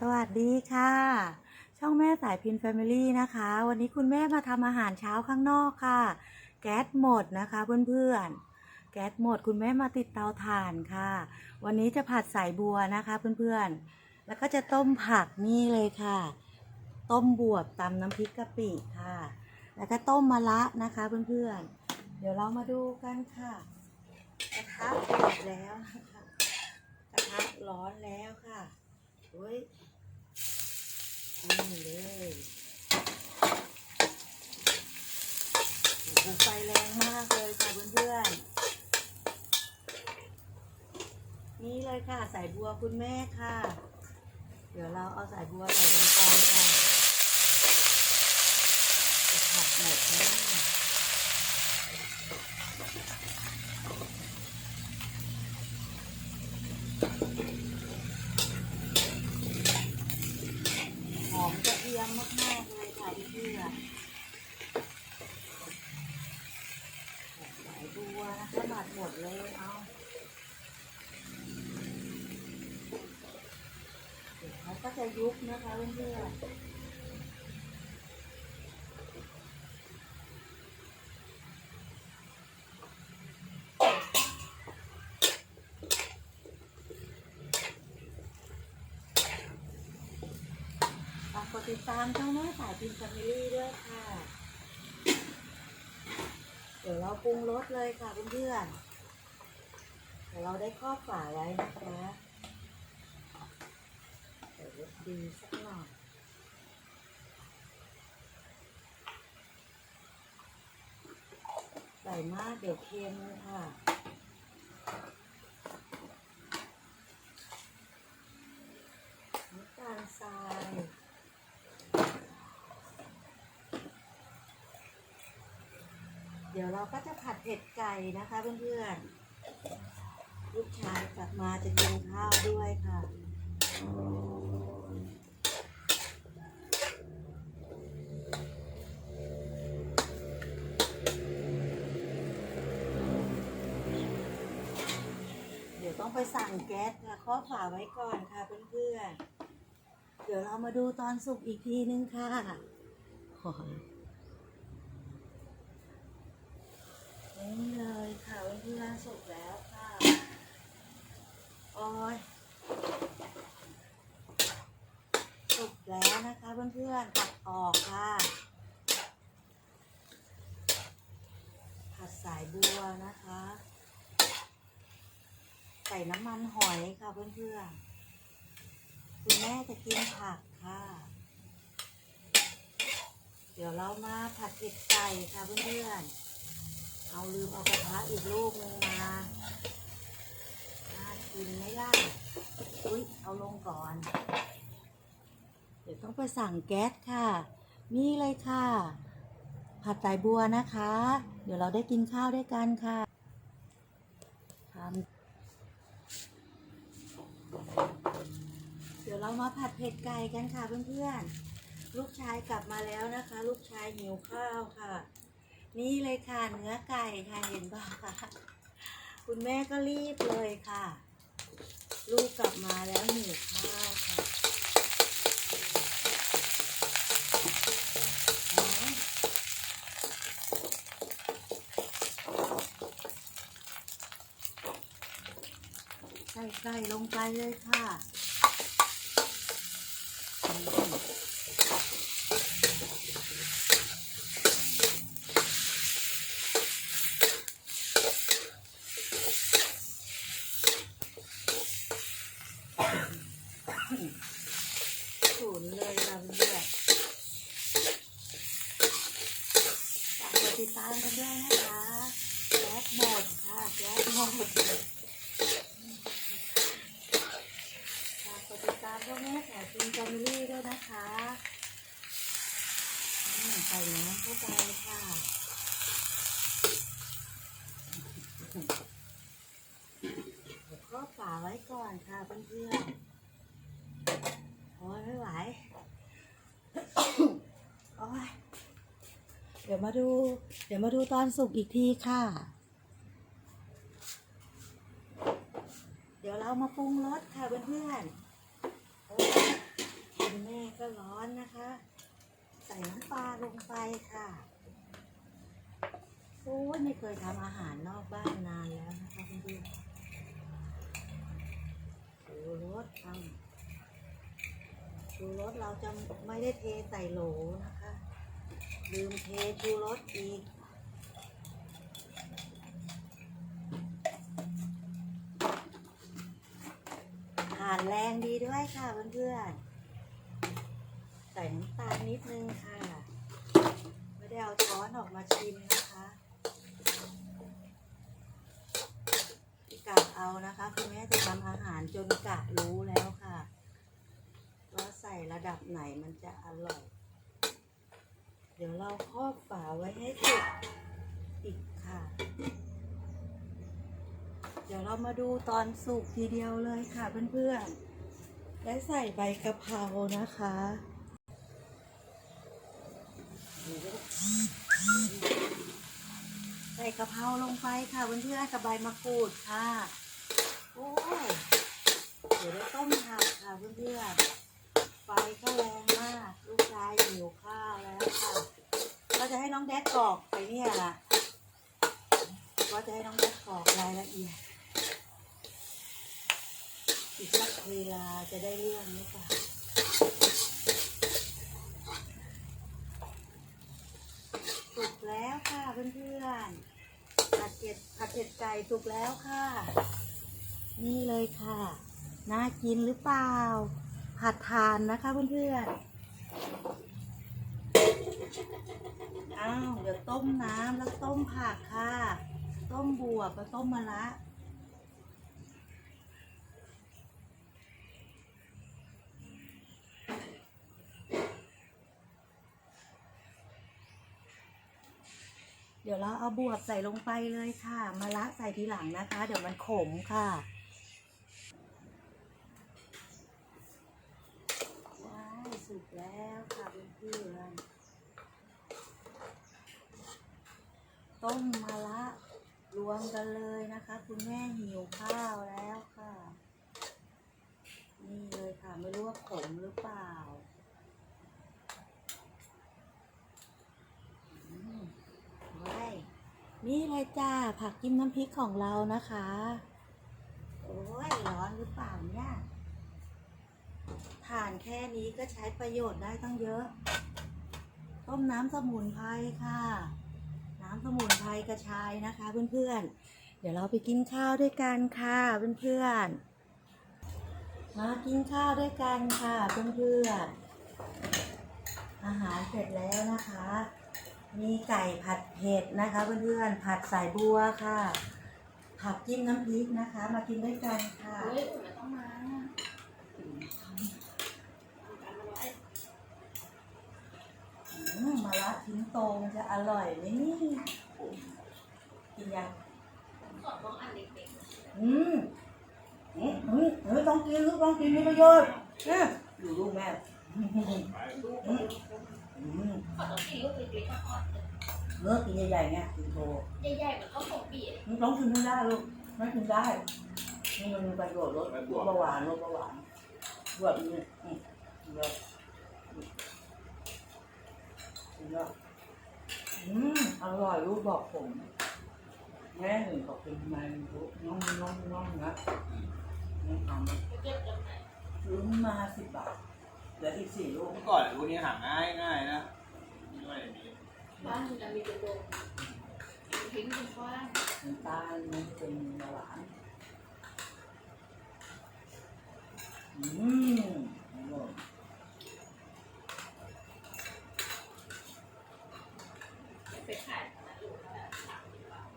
สวัสดีค่ะ ช่องแม่สายพินแฟมิลี่นะคะ วันนี้คุณแม่มาทำอาหารเช้าข้างนอกค่ะ แก๊สหมดนะคะเพื่อนๆ แก๊สหมดคุณแม่มาติดเตาถ่านค่ะ วันนี้จะผัดสายบัวนะคะเพื่อนๆ แล้วก็จะต้มผักนี่เลยค่ะ ต้มบวบตำน้ำพริกกะปิค่ะ แล้วก็ต้มมะระนะคะเพื่อนๆ เดี๋ยวเรามาดูกันค่ะกระทะเดือดแล้วนะคะกระทะร้อนแล้วค่ะโอ้ย นี่เลยไฟแรงมากเลยค่ะเพื่อนๆ นี่เลยค่ะสายบัวคุณแม่ค่ะ เดี๋ยวเราเอาสายบัวใส่ลงไปค่ะจะผัดหมดนี่ งมกระเทียมากๆเลยค่ะเพื่อนๆสายบัวนะคะบาดหมดเลย เอาเดี๋ยวเขาก็จะยุบนะคะเพื่อนๆ กดติดตามช่องแม่สายพินแฟมิลี่ด้วยค่ะ เดี๋ยวเราปรุงรสเลยค่ะเพื่อนๆเดี๋ยวเราได้ครอบฝาไว้นะคะเดี๋ยวรสดีสักหน่อยใส่มากเดี๋ยวเค็มค่ะ น้ำตาลทราย เดี๋ยวเราก็จะผัดเผ็ดไก่นะคะเพื่อนๆ ลูกชายกลับมาจะกินข้าวด้วยค่ะ เดี๋ยวต้องไปสั่งแก๊สค่ะข้อฝาไว้ก่อนค่ะเพื่อนๆ เดี๋ยวเรามาดูตอนสุกอีกทีนึงค่ะโอ้ย นี่เลยค่ะเพื่อนๆสุกแล้วค่ะโอ้ยสุกแล้วนะคะเพื่อนๆตัดออกค่ะ ผัดสายบัวนะคะ ใส่น้ำมันหอยค่ะเพื่อนๆคุณแม่จะกินผักค่ะเดี๋ยวเรามาผัดเผ็ดไก่ค่ะเพื่อนๆ เอาลืมเอากระทะอีกลูกนึงมา น่ากินไหมล่ะ อุ๊ยเอาลงก่อน เดี๋ยวต้องไปสั่งแก๊สค่ะ นี่เลยค่ะ ผัดสายบัวนะคะ เดี๋ยวเราได้กินข้าวด้วยกันค่ะทำเดี๋ยวเรามาผัดเผ็ดไก่กันค่ะเพื่อนๆ ลูกชายกลับมาแล้วนะคะ ลูกชายหิวข้าวค่ะ นี่เลยค่ะเนื้อไก่ค่ะเห็นป่ะคะคุณแม่ก็รีบเลยค่ะ ลูกกลับมาแล้วหิวข้าวค่ะใส่ไก่ลงไปเลยค่ะ ศูนย์เลยค่ะเพื่อนฝากกดติดตามกันด้วยนะคะแก๊สหมดค่ะแก๊สหมดฝากกดติดตามพ่อแม่สายพินแฟมิลี่ด้วยนะคะใส่น้ำเข้าไปค่ะรวครอบฝาไว้ก่อนค่ะเพื่อนๆ โอ้ยไม่ไหว โอ้ยเดี๋ยว มาดู เดี๋ยวมาดูตอนสุกอีกทีค่ะ เดี๋ยวเรามาปรุงรสค่ะเพื่อนๆโอ้ยก็ร้อนนะคะ ใส่น้ำปลาลงไปค่ะโอ้ยไม่เคยทำอาหารนอกบ้านนานแล้วนะคะเพื่อนๆชูรสทำชูรสเราจะไม่ได้เทใส่โหลนะคะ ลืมเทชูรสอีกทานแรงดีด้วยค่ะเพื่อนๆ ใส่น้ำตาลนิดนึงค่ะ ไม่ได้เอาช้อนออกมาชิมนะคะกะเอานะคะคุณแม่จะทำอาหารจนกะรู้แล้วค่ะ ว่าใส่ระดับไหนมันจะอร่อย เดี๋ยวเราครอบฝาไว้ให้สุกอีกค่ะ เดี๋ยวเรามาดูตอนสุกทีเดียวเลยค่ะเพื่อนๆ และใส่ใบกะเพรานะคะใส่กะเพราลงไปค่ะเพื่อนๆกับใบมะกรูดค่ะ โอ้ย เดี๋ยวได้ต้มผักค่ะเพื่อนๆ ไฟก็แรงมาก ลูกชายหิวข้าวแล้วค่ะก็จะให้น้องแดดกรอกไปเนี่ยล่ะก็จะให้น้องแดดกรอกรายละเอียดอีกสักเวลาจะได้เรื่องไหมคะสุกแล้วค่ะเพื่อนๆผัดเผ็ดผัดเผ็ดไก่สุกแล้วค่ะ นี่เลยค่ะ น่ากินหรือเปล่า ผัดทานนะคะเพื่อนๆ อ้าว เดี๋ยวต้มน้ำแล้วต้มผักค่ะ ต้มบวบแล้วต้มมะระเดี๋ยวเราเอาบวบใส่ลงไปเลยค่ะมะระใส่ทีหลังนะคะ เดี๋ยวมันขมค่ะ ว้าวสุกแล้วค่ะเพื่อนๆ ต้มมะระรวมกันเลยนะคะ คุณแม่หิวข้าวแล้วค่ะ นี่เลยค่ะไม่รู้ว่าขมหรือเปล่าอืมไว้นี่เลยจ้าผักจิ้มน้ำพริกของเรานะคะ โอ้ยร้อนหรือเปล่าเนี่ยถ่านแค่นี้ก็ใช้ประโยชน์ได้ตั้งเยอะ ต้มน้ำสมุนไพรค่ะำสมุนไพรกระชายนะคะ เพื่อนๆ เดี๋ยวเราไปกินข้าวด้วยกันค่ะเพื่อนๆ มากินข้าวด้วยกันค่ะเพื่อนๆ อาหารเสร็จแล้วนะคะ มีไก่ผัดเผ็ดนะคะ เพื่อนๆ ผัดสายบัวค่ะ ผักจิ้มน้ำพริกนะคะ มากินด้วยกันค่ะ เฮ้ยอุ่น มาอืมมะระชิ้นโตมันจะอร่อยไหมนี่กินยังขอต้องอันเด็กๆอืมอืมอืมเออต้องกินลูกต้องกินมีประโยชน์เนี่ยอยู่ลูกแม่อืมอืมๆขอต้องกินลูกเล็กๆอ่อนเนื้อกินใหญ่ๆไงกินโตใหญ่ๆมันก็คงปีดมันต้องกินไม่ได้ลูกไม่กินได้นี่มันมีประโยชน์ลดเบาหวานลดเบาหวานบวบนี่เยอะเย อะอืมอร่อยลูกบอกผม แม่หนึ่งขอบคุณมาลูกน้องน้องน้องนะน้องทำเก็บจากไหนซื้อมาสิบบาทเหลืออีกสี่ลูกเมื่อก่อนรุ่นนี้หาง่ายง่ายนะไม่มีบ้านมันจะมีกระโดงทิ้งเป็นกว้างน้ำตาลมันเป็นเบาหวานอืมอร่อย ไปขายมาอยู่เท่าไหร่สามสิบบาท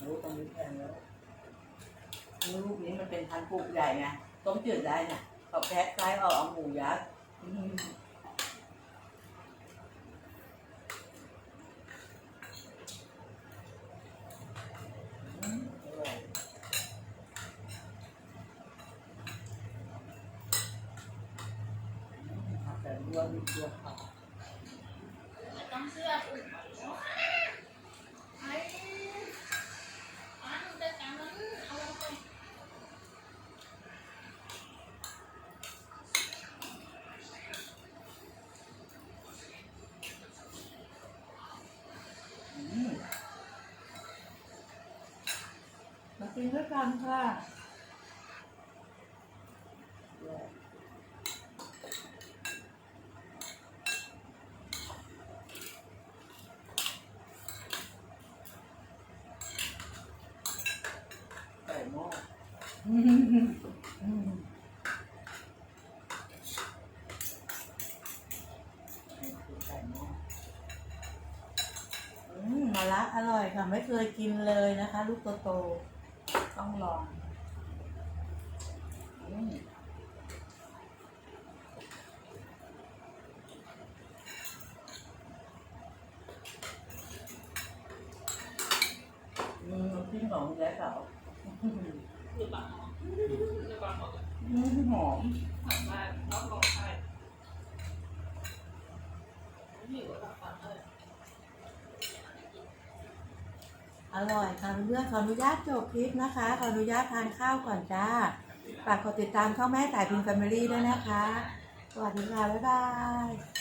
รู้ตรงนี้แพงแล้วลูกนี้มัน เป็นพันธุ์ปลูกใหญ่ไงต้มจืดได้น่ะเขาแพ็คไส้เอาเอาหมูยัดอืมอืมอร่อยอืมผักแต่รวมมีตัวผักมันต้องเสื้ออุ่นไอ้อันแต่การนั้นเอาลงไป อ กินด้วยกันค่ะไก่หม้ออืมอืมคือไก่หม้อ อืมมะระอร่อยค่ะ ไม่เคยกินเลยนะคะ ลูกโตๆ ต้องลองอืมอืมน้ำจิ้มของแจ๊คเขาหรือเปล่าหรือเปล่าอืมหอม ทำมารับรองได้นี่ก็รับฟังเลย อ ร่อยค่ะเพื่อนๆขออนุญาตจบคลิปนะคะ ขออนุญาตทานข้าวก่อนจ้าฝากกดติดตามช่องแม่สายพิมพ์แฟมิลี่ด้วยนะคะ สวัสดีค่ะ บ๊ายบาย